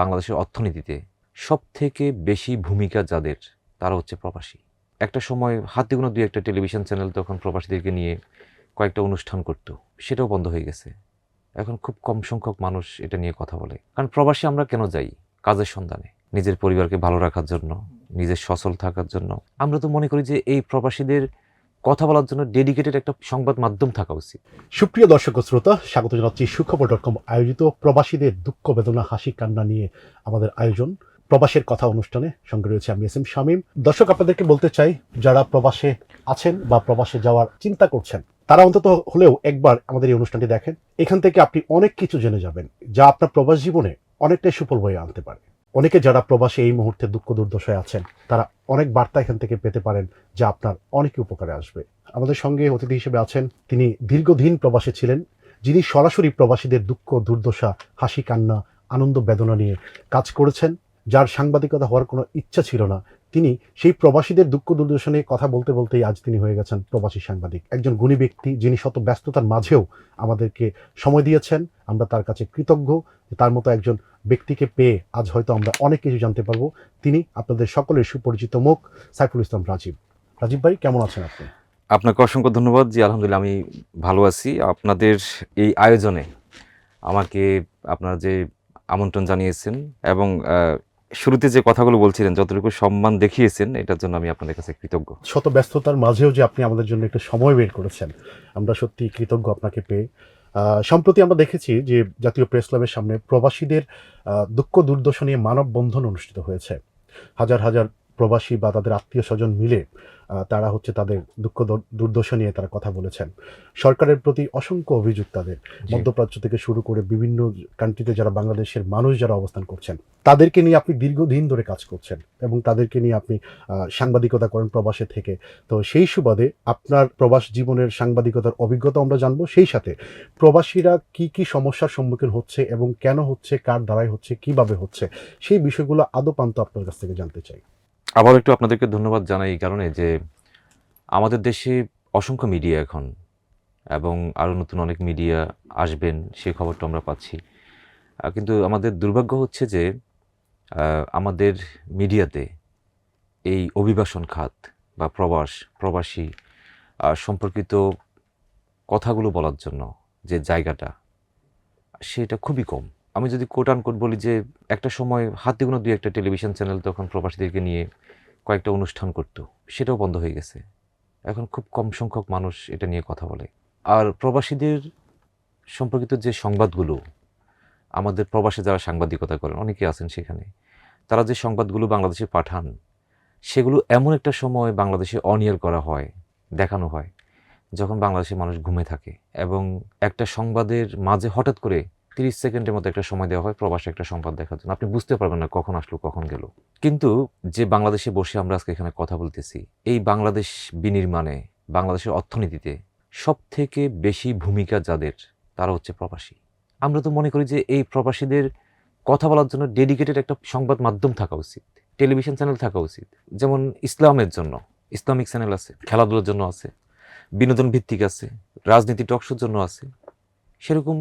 বাংলাদেশের অর্থনীতিতে সব থেকে বেশি ভূমিকা যাদের, তারা হচ্ছে প্রবাসী। একটা সময় হাতে কোনো দুই একটা টেলিভিশন চ্যানেল তখন প্রবাসীদেরকে নিয়ে কয়েকটা অনুষ্ঠান করতো, সেটাও বন্ধ হয়ে গেছে। এখন খুব কম সংখ্যক মানুষ এটা নিয়ে কথা বলে। কারণ প্রবাসী আমরা কেন যাই? কাজের সন্ধানে। নিজের পরিবারকে ভালো রাখার জন্য, নিজের সচল থাকার জন্য। আমরা তো মনে করি যে এই প্রবাসীদের কথা বলার জন্য ডেডিকেটেড একটা সংবাদ মাধ্যম থাকা উচিত। সুপ্রিয় দর্শক ও শ্রোতা, স্বাগত জানাচ্ছি সুখবর ডট কম আয়োজিত প্রবাসীদের দুঃখ বেদনা, হাসি, কান্না নিয়ে আমাদের আয়োজন। প্রবাসের কথা অনুষ্ঠানে সঙ্গে রয়েছে আমি এস এম শামীম। দর্শক, আপনাদেরকে বলতে চাই, যারা প্রবাসে আছেন বা প্রবাসে যাওয়ার চিন্তা করছেন, তারা অন্তত হলেও একবার আমাদের এই অনুষ্ঠানটি দেখেন। এখান থেকে আপনি অনেক কিছু জেনে যাবেন, যা আপনার প্রবাস জীবনে অনেকটাই সুফল বয়ে আনতে পারে। অনেকে যারা প্রবাসী এই মুহূর্তে দুঃখ দুর্দশায় আছেন, তারা অনেক বার্তা এখান থেকে পেতে পারেন যা আপনার অনেক উপকারে আসবে। আমাদের সঙ্গে অতিথি হিসেবে আছেন তিনি দীর্ঘদিন প্রবাসে ছিলেন, যিনি সরাসরি প্রবাসীদের দুঃখ, দুর্দশা, হাসি, কান্না, আনন্দ, বেদনা নিয়ে কাজ করেছেন, যার সাংবাদিকতা হওয়ার কোনো ইচ্ছা ছিল না তিনি সেই প্রবাসীদের দুঃখ দুর্দশা নিয়ে কথা বলতে বলতেই আজ তিনি হয়ে গেছেন প্রবাসী সাংবাদিক। একজন গুণী ব্যক্তি যিনি শত ব্যস্ততার মাঝেও আমাদেরকে সময় দিয়েছেন, আমরা তার কাছে কৃতজ্ঞ, তার মতো একজন ব্যক্তিকে পেয়ে আজ হয়তো আমরা অনেক কিছু জানতে পারব। তিনি আপনাদের সকলের সুপরিচিত মুখ, সাইফুল ইসলাম রাজীব। রাজীব ভাই, কেমন আছেন আপনি? আপনাকে অসংখ্য ধন্যবাদ। জি, আলহামদুলিল্লাহ, আমি ভালো আছি। আপনাদের এই আয়োজনে আমাকে আপনারা যে আমন্ত্রণ জানিয়েছেন এবং শুরুতে যে কথাগুলো বলছিলেন, যতটুকু সম্মান দেখিয়েছেন, এটার জন্য আমি আপনাদের কাছে কৃতজ্ঞ। শত ব্যস্ততার মাঝেও যে আপনি আমাদের জন্য একটু সময় বের করেছেন, আমরা সত্যি কৃতজ্ঞ আপনাকে পেয়ে। সম্প্রতি আমরা দেখেছি যে জাতীয় প্রেস ক্লাবের সামনে প্রবাসীদের দুঃখ দুর্দশা নিয়ে মানববন্ধন অনুষ্ঠিত হয়েছে। হাজার হাজার প্রবাসী বা তাদের আত্মীয় স্বজন মিলে তারা হচ্ছে তাদের দুঃখ দুর্দশা নিয়ে তারা কথা বলেছেন। সরকারের প্রতি অসংখ্য অভিযোগ তাদের। মধ্যপ্রাচ্য থেকে শুরু করে বিভিন্ন কান্ট্রিতে যারা বাংলাদেশের মানুষ যারা অবস্থান করছেন তাদেরকে নিয়ে আপনি দীর্ঘদিন ধরে কাজ করছেন এবং তাদেরকে নিয়ে আপনি সাংবাদিকতা করেন প্রবাসে থেকে। তো সেই সুবাদে আপনার প্রবাস জীবনের সাংবাদিকতার অভিজ্ঞতা আমরা জানব। সেই সাথে প্রবাসীরা কি কি সমস্যার সম্মুখীন হচ্ছে এবং কেন হচ্ছে কার দ্বারাই হচ্ছে কীভাবে হচ্ছে সেই বিষয়গুলো আদপান্ত আপনার কাছ থেকে জানতে চাই। আবার একটু আপনাদেরকে ধন্যবাদ জানাই এই কারণে যে আমাদের দেশে অসংখ্য মিডিয়া এখন এবং আরও নতুন অনেক মিডিয়া আসবেন সেই খবরটা আমরা পাচ্ছি। কিন্তু আমাদের দুর্ভাগ্য হচ্ছে যে আমাদের মিডিয়াতে এই অভিবাসন খাত বা প্রবাস, প্রবাসী সম্পর্কিত কথাগুলো বলার জন্য যে জায়গাটা, সেটা খুবই কম। আমি যদি কোট আন কোট বলি যে একটা সময় হাতে কোনো দুই একটা টেলিভিশন চ্যানেল তখন প্রবাসীদেরকে নিয়ে কয়েকটা অনুষ্ঠান করতো, সেটাও বন্ধ হয়ে গেছে। এখন খুব কম সংখ্যক মানুষ এটা নিয়ে কথা বলে। আর প্রবাসীদের সম্পর্কিত যে সংবাদগুলো, আমাদের প্রবাসে যারা সাংবাদিকতা করেন অনেকে আছেন সেখানে, তারা যে সংবাদগুলো বাংলাদেশে পাঠান, সেগুলো এমন একটা সময় বাংলাদেশে অনিয়ার করা হয়, দেখানো হয়, যখন বাংলাদেশের মানুষ ঘুমে থাকে এবং একটা সংবাদের মাঝে হঠাৎ করে তিরিশ সেকেন্ডের মতো একটা সময় দেওয়া হয় প্রবাসে একটা সংবাদ দেখার জন্য। আপনি বুঝতে পারবেন না কখন আসলো, কখন গেল। কিন্তু যে বাংলাদেশে বসে আমরা আজকে এখানে কথা বলতেছি, এই বাংলাদেশ বিনির্মাণে, বাংলাদেশের অর্থনীতিতে সব থেকে বেশি ভূমিকা যাদের, তারা হচ্ছে প্রবাসী। আমরা তো মনে করি যে এই প্রবাসীদের কথা বলার জন্য ডেডিকেটেড একটা সংবাদ মাধ্যম থাকা উচিত, টেলিভিশন চ্যানেল থাকা উচিত। যেমন ইসলামের জন্য, ইসলামিক চ্যানেল আছে, খেলাধুলার জন্য আছে বিনোদন ভিত্তিক আছে, রাজনীতি টকশোর জন্য আছে। সেরকম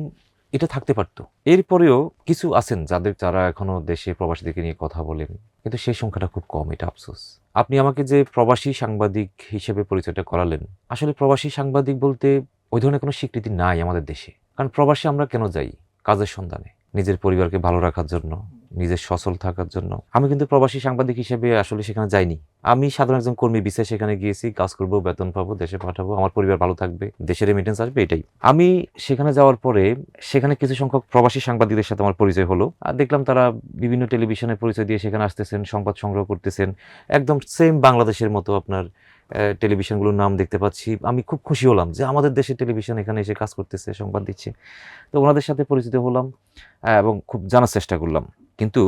এটা থাকতে পারতো। এরপরেও কিছু আছেন যাদের যারা এখনও দেশে প্রবাসীদেরকে নিয়ে কথা বলেন, কিন্তু সেই সংখ্যাটা খুব কম, এটা আফসোস। আপনি আমাকে যে প্রবাসী সাংবাদিক হিসেবে পরিচয়টা করালেন, আসলে প্রবাসী সাংবাদিক বলতে ওই ধরনের কোনো স্বীকৃতি নাই আমাদের দেশে। কারণ প্রবাসী আমরা কেন যাই? কাজের সন্ধানে, নিজের পরিবারকে ভালো রাখার জন্য। নিজের সচল থাকার জন্য। আমি কিন্তু প্রবাসী সাংবাদিক হিসেবে আসলে সেখানে যাইনি। আমি সাধারণ একজন কর্মী বিষয়ে সেখানে গিয়েছি, কাজ করব, বেতন পাবো, দেশে পাঠাবো, আমার পরিবার ভালো থাকবে, দেশের রেমিটেন্স আসবে, এটাই। আমি সেখানে যাওয়ার পরে সেখানে কিছু সংখ্যক প্রবাসী সাংবাদিকদের সাথে আমার পরিচয় হলো। আর দেখলাম তারা বিভিন্ন টেলিভিশনে পরিচয় দিয়ে সেখানে আসতেছেন, সংবাদ সংগ্রহ করতেছেন। একদম সেম বাংলাদেশের মতো আপনার টেলিভিশনগুলোর নাম দেখতে পাচ্ছি। আমি খুব খুশি হলাম যে আমাদের দেশের টেলিভিশন এখানে এসে কাজ করতেছে, সংবাদ দিচ্ছে। তো ওনাদের সাথে পরিচিত হলাম, এবং খুব জানার চেষ্টা করলাম। কিন্তু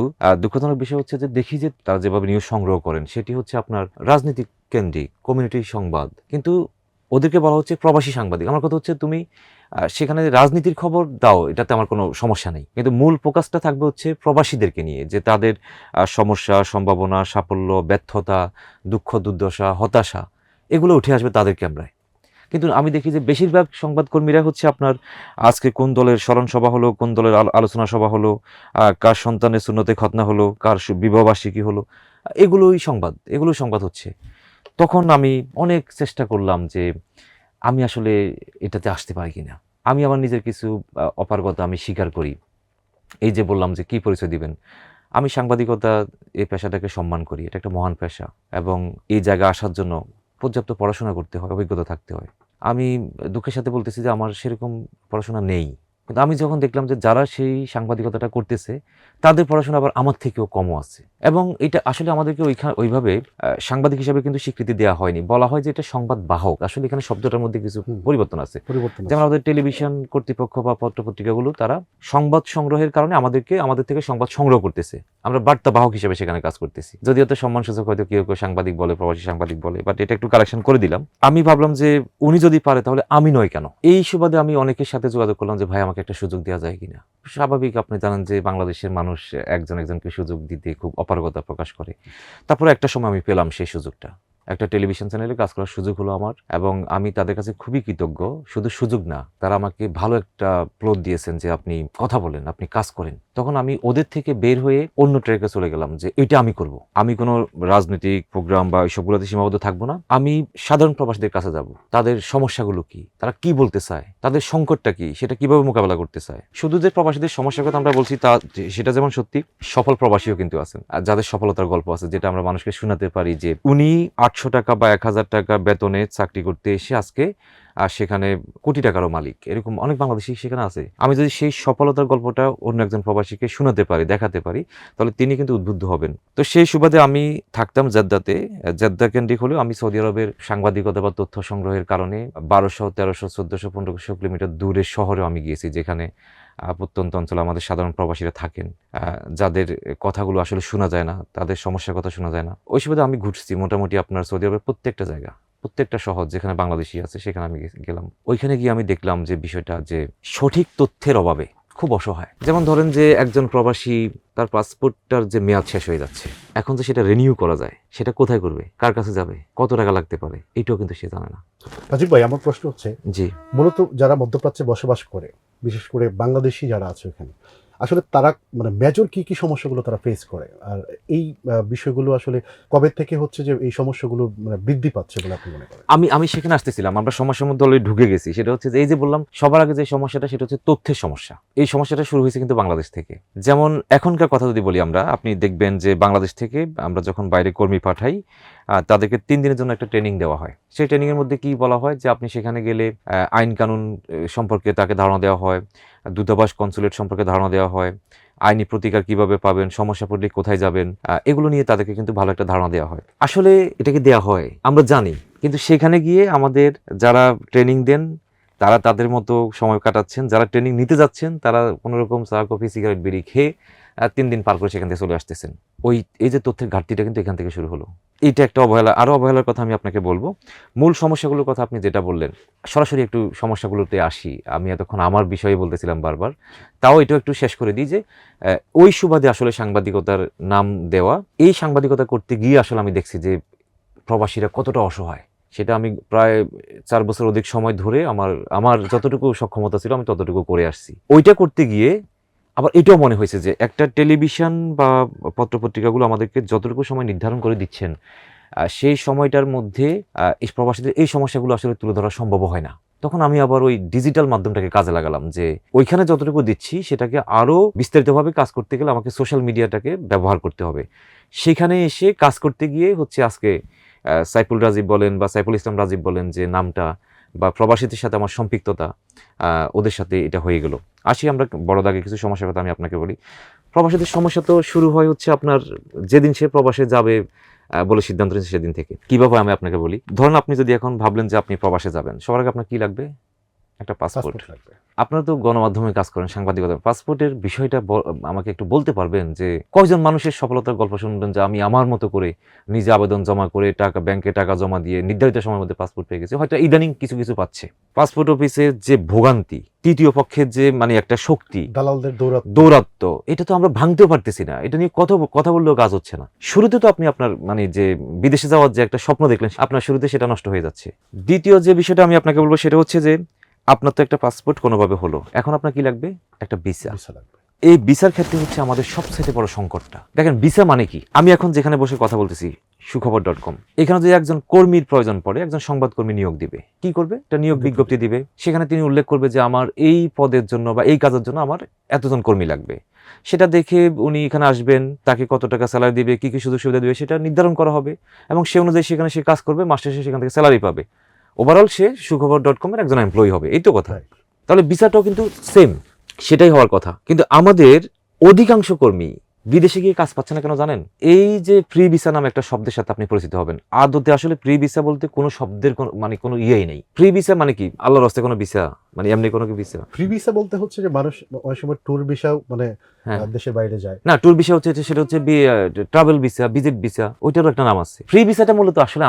দুঃখজনক বিষয় হচ্ছে যে দেখি যে তারা যেভাবে নিউজ সংগ্রহ করেন, সেটি হচ্ছে আপনার রাজনৈতিক কেন্দ্রিক কমিউনিটি সংবাদ। কিন্তু ওদেরকে বলা হচ্ছে প্রবাসী সাংবাদিক। আমার কথা হচ্ছে তুমি সেখানে রাজনীতির খবর দাও, এটাতে আমার কোনো সমস্যা নেই। কিন্তু মূল ফোকাসটা থাকবে হচ্ছে প্রবাসীদেরকে নিয়ে, যে তাদের সমস্যা, সম্ভাবনা, সাফল্য, ব্যর্থতা, দুঃখ, দুর্দশা, হতাশা, এগুলো উঠে আসবে তাদের ক্যামেরায় কিন্তু আমি দেখি যে বেশিরভাগ সংবাদকর্মীরা হচ্ছে আপনার, আজকে কোন দলের স্মরণ সভা হলো, কোন দলের আলোচনা সভা হলো কার সন্তানের শূন্যতে খতনা হলো, কার বিবাহবার্ষিকী হলো, এগুলোই সংবাদ এগুলোই সংবাদ হচ্ছে। তখন আমি অনেক চেষ্টা করলাম যে আমি আসলে এটাতে আসতে পারি কিনা। আমি আমার নিজের কিছু অপারগতা আমি স্বীকার করি। এই যে বললাম যে কি পরিচয় দিবেন? আমি সাংবাদিকতা এই পেশাটাকে সম্মান করি, এটা একটা মহান পেশা। এবং এই জায়গায় আসার জন্য পর্যাপ্ত পড়াশোনা করতে হয় অভিজ্ঞতা থাকতে হয়। আমি দুঃখের সাথে বলতেছি যে আমার সেরকম পড়াশোনা নেই। কিন্তু আমি যখন দেখলাম যে যারা সেই সাংবাদিকতাটা করতেছে তাদের পড়াশোনা আবার আমার থেকেও কমও আছে। এবং এটা আসলে আমাদেরকে ওইখানে ওইভাবে সাংবাদিক হিসাবে কিন্তু স্বীকৃতি দেওয়া হয়নি। বলা হয় যে এটা সংবাদ বাহক। আসলে এখানে শব্দটার মধ্যে কিছু পরিবর্তন আছে। পরিবর্তন আছে। যেমন আমাদের টেলিভিশন কর্তৃপক্ষ বা পত্রপত্রিকাগুলো তারা সংবাদ সংগ্রহের কারণে আমাদেরকে আমাদের থেকে সংবাদ সংগ্রহ করতেছে। আমরা বার্তা বাহক হিসেবে সেখানে কাজ করতেছি। যদিও তো সম্মানসূচক হয়তো কেউ কেউ সাংবাদিক বলে, প্রবাসী সাংবাদিক বলে বাট এটা একটু কালেকশন করে দিলাম। আমি ভাবলাম যে উনি যদি পারে তাহলে আমি নয় কেন? এই সুবাদে আমি অনেকের সাথে যোগাযোগ করলাম যে, ভাই, আমাকে একটা সুযোগ দেওয়া যায় কিনা? স্বাভাবিক আপনি জানেন যে, বাংলাদেশের মানুষ একজন একজনকে সুযোগ দিতে খুব অপারগতা প্রকাশ করে। তারপরে একটা সময় আমি পেলাম সেই সুযোগটা। একটা টেলিভিশন চ্যানেলে কাজ করার সুযোগ হলো আমার এবং আমি তাদের কাছে খুবই কৃতজ্ঞ। শুধু সুযোগ না, তারা আমাকে ভালো একটা প্লট দিয়েছেন যে আপনি কথা বলেন, আপনি কাজ করেন। তখন আমি ওদের থেকে বের হয়ে অন্য ট্রেকে চলে গেলাম যে এটা আমি করব। আমি কোনো রাজনৈতিক প্রোগ্রাম বা এইসবগুলোতে সীমাবদ্ধ থাকব না। আমি সাধারণ প্রবাসীদের কাছে যাব। তাদের সমস্যাগুলো কি? তারা কি বলতে চায়? তাদের সংকটটা কি? সেটা কীভাবে মোকাবেলা করতে চায়? শুধু যে প্রবাসীদের সমস্যার কথা আমরা বলছি তা সেটা যেমন সত্যি, সফল প্রবাসীও কিন্তু আছেন। আর যাদের সফলতার গল্প আছে, যেটা আমরা মানুষকে শোনাতে পারি যে উনি আটশো টাকা বা এক হাজার টাকা বেতনে চাকরি করতে এসে আজকে আর সেখানে কোটি টাকারও মালিক। এরকম অনেক বাংলাদেশি সেখানে আছে। আমি যদি সেই সফলতার গল্পটা অন্য একজন প্রবাসীকে শোনাতে পারি, দেখাতে পারি, তাহলে তিনি কিন্তু উদ্বুদ্ধ হবেন। তো সেই সুবাদে আমি থাকতাম জেদ্দাতে। জেদ্দা কেন্দ্রিক হলেও আমি সৌদি আরবের সাংবাদিকতা বা তথ্য সংগ্রহের কারণে বারোশো, তেরোশো, চোদ্দোশো, পনেরোশো কিলোমিটার দূরের শহরেও আমি গিয়েছি, যেখানে প্রত্যন্ত অঞ্চলে আমাদের সাধারণ প্রবাসীরা থাকেন যাদের কথাগুলো আসলে শোনা যায় না তাদের সমস্যার কথা শোনা যায় না। ওই সুবাদে আমি ঘুরছি মোটামুটি আপনার সৌদি আরবের প্রত্যেকটা জায়গা প্রত্যেকটা শহর যেখানে বাংলাদেশি আছে সেখানে আমি গেলাম। ওইখানে গিয়ে আমি দেখলাম যে বিষয়টা যে সঠিক তথ্যের অভাবে খুব অসহায়। যেমন ধরেন যে একজন প্রবাসী তার পাসপোর্টটার যে মেয়াদ শেষ হয়ে যাচ্ছে এখন যে সেটা রিনিউ করা যায় সেটা কোথায় করবে? কার কাছে যাবে? কত টাকা লাগতে পারে? এটাও কিন্তু সে জানে না। রাজীব ভাই আমার প্রশ্ন হচ্ছে জি। মূলত যারা মধ্যপ্রাচ্যে বসবাস করে বিশেষ করে বাংলাদেশি যারা আছে ওখানে। আসলে তারা মানে মেজর কি কি সমস্যাগুলো তারা ফেস করে? আর এই বিষয়গুলো আসলে কবে থেকে হচ্ছে যে এই সমস্যাগুলো মানে বৃদ্ধি পাচ্ছে বলে আপনি মনে করেন? আমি আমি সেখানে আসতেছিলাম, আমরা সমস্যার মধ্যে অলরেডি ঢুকে গেছি। সেটা হচ্ছে যে এই যে বললাম, সবার আগে যে সমস্যাটা, সেটা হচ্ছে তথ্যের সমস্যা। এই সমস্যাটা শুরু হয়েছে কিন্তু বাংলাদেশ থেকে। যেমন এখনকার কথা যদি বলি আমরা, আপনি দেখবেন যে বাংলাদেশ থেকে আমরা যখন বাইরে কর্মী পাঠাই তাদেরকে তিন দিনের জন্য একটা ট্রেনিং দেওয়া হয়। সেই ট্রেনিংয়ের মধ্যে কি বলা হয়? যে আপনি সেখানে গেলে আইন কানুন সম্পর্কে তাকে ধারণা দেওয়া হয়, দূতাবাস কনসুলেট সম্পর্কে ধারণা দেওয়া হয়, আইনি প্রতিকার কীভাবে পাবেন, সমস্যা পড়লে কোথায় যাবেন এগুলো নিয়ে তাদেরকে কিন্তু ভালো একটা ধারণা দেওয়া হয়। আসলে এটাকে দেওয়া হয়? আমরা জানি। কিন্তু সেখানে গিয়ে আমাদের যারা ট্রেনিং দেন, তারা তাদের মতো সময় কাটাচ্ছেন, যারা ট্রেনিং নিতে যাচ্ছেন, তারা কোনোরকম চা কফি সিগারেট বিড়ি খেয়ে তিন দিন পার করে সেখান থেকে চলে আসতেছেন। ওই, এই যে তথ্যের ঘাটতিটা কিন্তু এখান থেকে শুরু হলো। এইটা একটা অবহেলা আরও অবহেলার কথা আমি আপনাকে বলব। মূল সমস্যাগুলোর কথা আপনি যেটা বললেন, সরাসরি একটু সমস্যাগুলোতে আসি। আমি এতক্ষণ আমার বিষয়ে বলতেছিলাম বারবার। তাও এটাও একটু শেষ করে দিই যে ওই সুবাদে আসলে সাংবাদিকতার নাম দেওয়া, এই সাংবাদিকতা করতে গিয়ে আসলে আমি দেখছি যে, প্রবাসীরা কতটা অসহায়। সেটা আমি প্রায় চার বছর অধিক সময় ধরে আমার আমার যতটুকু সক্ষমতা ছিল আমি ততটুকু করে আসছি। ওইটা করতে গিয়ে আবার এটাও মনে হয়েছে যে একটা টেলিভিশন বা পত্রপত্রিকাগুলো আমাদেরকে যতটুকু সময় নির্ধারণ করে দিচ্ছেন সেই সময়টার মধ্যে প্রবাসীদের এই সমস্যাগুলো আসলে তুলে ধরা সম্ভব হয় না। তখন আমি আবার ওই ডিজিটাল মাধ্যমটাকে কাজে লাগালাম যে ওইখানে যতটুকু দিচ্ছি সেটাকে আরও বিস্তারিতভাবে কাজ করতে গেলে আমাকে সোশ্যাল মিডিয়াটাকে ব্যবহার করতে হবে। সেখানে এসে কাজ করতে গিয়ে হচ্ছে আজকে সাইফুল রাজীব বলেন বা সাইফুল ইসলাম রাজীব বলেন যে নামটা বা প্রবাসীদের সাথে আমার সম্পৃক্ততা ওদের সাথে এটা হয়ে গেল। আসি আমরা বড় দাগে কিছু সমস্যার কথা আমি আপনাকে বলি। প্রবাসীদের সমস্যা তো শুরু হয় হচ্ছে আপনার যেদিন সে প্রবাসে যাবে বলে সিদ্ধান্ত নিয়েছে সেদিন থেকে। কীভাবে আমি আপনাকে বলি? ধরুন আপনি যদি এখন ভাবলেন যে আপনি প্রবাসে যাবেন, সবার আগে আপনার কী লাগবে? একটা পাসপোর্ট লাগবে। আপনারা তো গণমাধ্যমে কাজ করেন সাংবাদিকতা। পাসপোর্টের বিষয়টা আমাকে একটু বলতে পারবেন যে কয়জন মানুষের সফলতার গল্প শুনবেন যে আমি আমার মতো করে নিজে আবেদন জমা করে টাকা ব্যাংকে টাকা জমা দিয়ে নির্ধারিত সময়ের মধ্যে পাসপোর্ট পেয়ে গেছে। হয়তো ইদানিং কিছু কিছু পাচ্ছে। পাসপোর্ট অফিসের যে ভোগান্তি তৃতীয় পক্ষের যে মানে একটা শক্তি দালালদের দৌরাত্ম এটা তো আমরা ভাঙতেও পারতেছি না। এটা নিয়ে কথা কথা বললেও কাজ হচ্ছে না। শুরুতে তো আপনি আপনার মানে যে বিদেশে যাওয়ার যে একটা স্বপ্ন দেখলেন আপনার শুরুতে সেটা নষ্ট হয়ে যাচ্ছে। দ্বিতীয় যে বিষয়টা আমি আপনাকে বলব সেটা হচ্ছে যে আপনার তো একটা পাসপোর্ট কোনোভাবে হলো। এখন আপনার কি লাগবে? একটা ভিসা ভিসা লাগবে। এই ভিসার ক্ষেত্রে হচ্ছে আমাদের সবচেয়ে বড় সংকটটা। দেখেন ভিসা মানে কি? আমি এখন যেখানে বসে কথা বলতেছি সুখবর ডট কম এখানে যদি একজন কর্মীর প্রয়োজন পড়ে একজন সংবাদকর্মী নিয়োগ দিবে কি করবে? একটা নিয়োগ বিজ্ঞপ্তি দিবে। সেখানে তিনি উল্লেখ করবে যে আমার এই পদের জন্য বা এই কাজের জন্য আমার এতজন কর্মী লাগবে। সেটা দেখে উনি এখানে আসবেন তাকে কত টাকা স্যালারি দিবে কি কি সুযোগ সুবিধা দিবে সেটা নির্ধারণ করা হবে। এবং সে অনুযায়ী সেখানে সে কাজ করবে মাস শেষে সেখান থেকে স্যালারি পাবে। ওভারঅল সে সুখবর ডট কমের একজন এমপ্লয়ি হবে এই তো কথা। তাহলে ভিসাটাও কিন্তু সেম সেটাই হওয়ার কথা। কিন্তু আমাদের অধিকাংশ কর্মী বিদেশে গিয়ে কাজ পাচ্ছে না কেন জানেন? এই যে ফ্রি ভিসা নামে একটা শব্দের সাথে আপনি পরিচিত হবেন। আদতে আসলে প্রি ভিসা বলতে কোনো শব্দের কোনো- মানে কোনো ইয়েই নেই। প্রি ভিসা মানে কি? আল্লাহর রাস্তায় কোনো ভিসা মানে এমনি কোনো ভিসা ফ্রি ভিসা বলতে হচ্ছে যে মানুষ অনেক সময় ট্যুর ভিসাও মানে হ্যাঁ। দেশের বাইরে যায়। না ট্যুর ভিসা হচ্ছে সেটা হচ্ছে ট্রাভেল ভিসা ভিজিট ভিসা ওইটারও একটা নাম আছে। ফ্রি ভিসাটা মূলত আসলে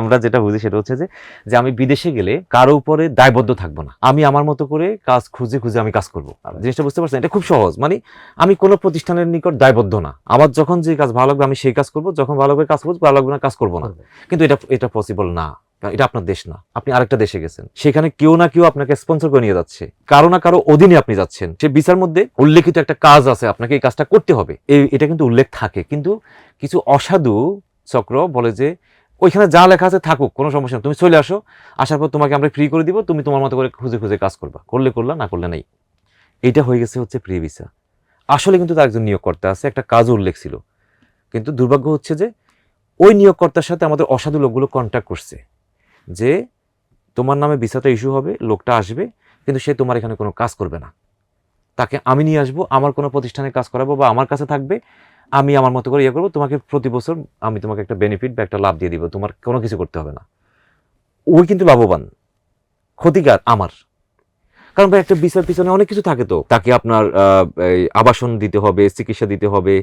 আমরা যেটা বুঝি সেটা হচ্ছে যে যে আমি বিদেশে গেলে কারও উপরে দায়বদ্ধ থাকব না। আমি আমার মতো করে কাজ খুঁজে খুঁজে আমি কাজ করব। জিনিসটা বুঝতে পারছেন? এটা খুব সহজ। মানে আমি কোনো প্রতিষ্ঠানের নিকট দায়বদ্ধ না। আমার যখন যে কাজ ভালো লাগবে আমি সেই কাজ করব যখন ভালো লাগবে কাজ করব ভালো লাগবে না কাজ করব না। কিন্তু এটা এটা পসিবল না। কারণ এটা আপনার দেশ না। আপনি আরেকটা দেশে গেছেন। সেখানে কেউ না কেউ আপনাকে স্পন্সর করে নিয়ে যাচ্ছে। কারও না কারও অধীনে আপনি যাচ্ছেন। সে বিচার মধ্যে উল্লেখিত একটা কাজ আছে, আপনাকে এই কাজটা করতে হবে। এটা কিন্তু উল্লেখ থাকে। কিন্তু কিছু অসাধু চক্র বলে যে, ওইখানে যা লেখা আছে থাকুক, কোনো সমস্যা নেই। তুমি চলে আসো। আসার পর তোমাকে আমরা ফ্রি করে দিব। তুমি তোমার মতো করে খুঁজে খুঁজে কাজ করবা। করলে করলা, না করলে নাই। এটা হয়ে গেছে হচ্ছে প্রি ভিসা আসলে কিন্তু তার একজন নিয়োগকর্তা আছে। একটা কাজও উল্লেখ ছিল। কিন্তু দুর্ভাগ্য হচ্ছে যে, ওই নিয়োগকর্তার সাথে আমাদের অসাধু লোকগুলো কন্ট্যাক্ট করছে। যে তোমার নামে ভিসাটা ইস্যু হবে, লোকটা আসবে, কিন্তু সে তোমার এখানে কোনো কাজ করবে না। তাকে আমি নিয়ে আসব, আমার কোনো প্রতিষ্ঠানে কাজ করাবো বা আমার কাছে থাকবে, আমি আমার মতো করে ইয়ে করব, তোমাকে প্রতি বছর আমি তোমাকে একটা বেনিফিট বা একটা লাভ দিয়ে দিব, তোমার কোনো কিছু করতে হবে না। ওই কিন্তু লাভবান, ক্ষতিকার আমার। কারণ ভাই, একটা বিচার পিছনে অনেক কিছু থাকে তো। তাকে আপনার আবাসন দিতে হবে, চিকিৎসা দিতে হবে,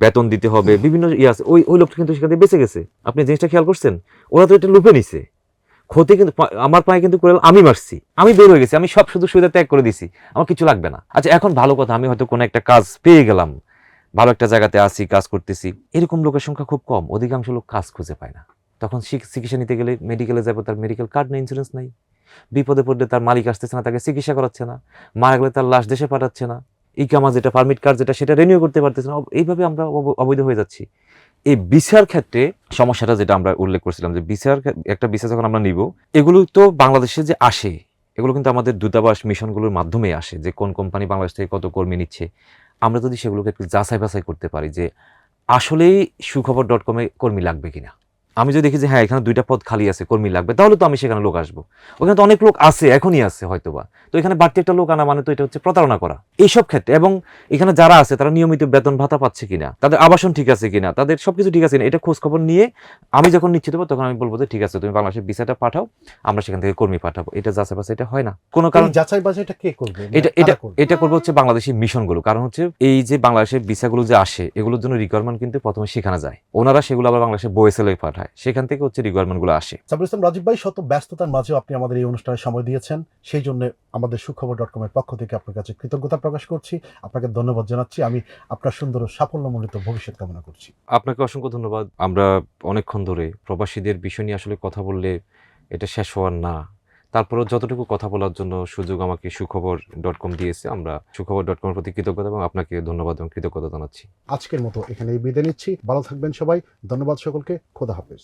বেতন দিতে হবে, বিভিন্ন ইয়ে আছে। ওই ওই লোকটা কিন্তু সেখান বেঁচে গেছে। আপনি জিনিসটা খেয়াল করছেন? ওরা তো এটা লুপে নিছে। ক্ষতি কিন্তু আমার পায়ে কিন্তু আমি মারছি। আমি বের হয়ে গেছি, আমি সব সুযোগ সুবিধা ত্যাগ করে দিছি। আমার কিছু লাগবে না। আচ্ছা এখন ভালো কথা, আমি হয়তো কোনো একটা কাজ পেয়ে গেলাম। ভালো একটা জায়গাতে আসি কাজ করতেছি। এরকম লোকের সংখ্যা খুব কম, অধিকাংশ লোক কাজ খুঁজে পায় না। তখন চিকিৎসা নিতে গেলে মেডিকেলে যাব, তার মেডিকেল কার্ড নেই ইন্স্যুরেন্স নাই। বিপদে পড়লে তার মালিক আসতেছে না, তাকে চিকিৎসা করাচ্ছে না। মারা গেলে তার লাশ দেশে পাঠাচ্ছে না। ইকামা যেটা পারমিট কার্ড যেটা সেটা রিনিউ করতে পারতেছে না। এইভাবে আমরা অব- অবৈধ হয়ে যাচ্ছি। এই বিচার ক্ষেত্রে সমস্যাটা যেটা আমরা উল্লেখ করছিলাম যে বিচার একটা বিচার যখন আমরা নিব, এগুলো তো বাংলাদেশে যে আসে, এগুলো কিন্তু আমাদের দূতাবাস মিশনগুলোর মাধ্যমে আসে যে কোন কোম্পানি বাংলাদেশ থেকে কত কর্মী নিচ্ছে। আমরা যদি সেগুলোকে একটু যাচাই বাছাই করতে পারি যে আসলেই সুখবর ডট কমে কর্মী লাগবে কিনা। আমি যদি দেখি যে হ্যাঁ এখানে দুইটা পদ খালি আছে কর্মী লাগবে তাহলে তো আমি সেখানে লোক আসব। ওখানে তো অনেক লোক আছে এখনই আছে হয়তোবা। তো এখানে বাড়তি একটা লোক আনা মানে তো এটা হচ্ছে প্রতারণা করা। এইসব ক্ষেত্রে এবং এখানে যারা আছে তারা নিয়মিত বেতন ভাতা পাচ্ছে কিনা তাদের আবাসন ঠিক আছে কিনা তাদের সবকিছু ঠিক আছে কিনা এটা খোঁজ খবর নিয়ে আমি যখন নিশ্চিত হব তখন আমি বলব যে ঠিক আছে তুমি বাংলাদেশের ভিসাটা পাঠাও আমরা সেখান থেকে কর্মী পাঠাবো। এটা যাচাই বাছাই এটা হয় না। কোনো কারণ যাচাই বাছাইটা কে করবে? মানে এটা এটা করবে? এটা করব হচ্ছে বাংলাদেশি মিশনগুলো। কারণ হচ্ছে এই যে বাংলাদেশের ভিসাগুলো যে আসে এগুলোর জন্য রিকোয়ারমেন্ট কিন্তু প্রথমে সেখানে যায়। ওনারা সেগুলো আবার বাংলাদেশে বয়েসেলে পাঠায়। সেখান থেকে হচ্ছে রিকোয়ারমেন্টগুলো আসে। সাবির ইসলাম রাজীব ভাই শত ব্যস্ততার মাঝেও আপনি আমাদের এই অনুষ্ঠানে সময় দিয়েছেন। সেই জন্য আমাদের সুখবর ডট কমের পক্ষ থেকে আপনার কাছে কৃতজ্ঞতা প্রকাশ করছি। আপনাকে ধন্যবাদ জানাচ্ছি। আমি আপনার সুন্দর ও সাফল্যমণ্ডিত ভবিষ্যৎ কামনা করছি। আপনাকে অসংখ্য ধন্যবাদ। আমরা অনেকক্ষণ ধরে প্রবাসীদের বিষয় নিয়ে আসলে কথা বললে এটা শেষ হওয়ার না। তারপরেও যতটুকু কথা বলার জন্য সুযোগ আমাকে সুখবর ডট কম দিয়েছে, আমরা সুখবর ডট কমের প্রতি কৃতজ্ঞতা এবং আপনাকে ধন্যবাদ এবং কৃতজ্ঞতা জানাচ্ছি। আজকের মতো এখানে বিদায় নিচ্ছি। ভালো থাকবেন সবাই। ধন্যবাদ সকলকে। খোদা হাফেজ।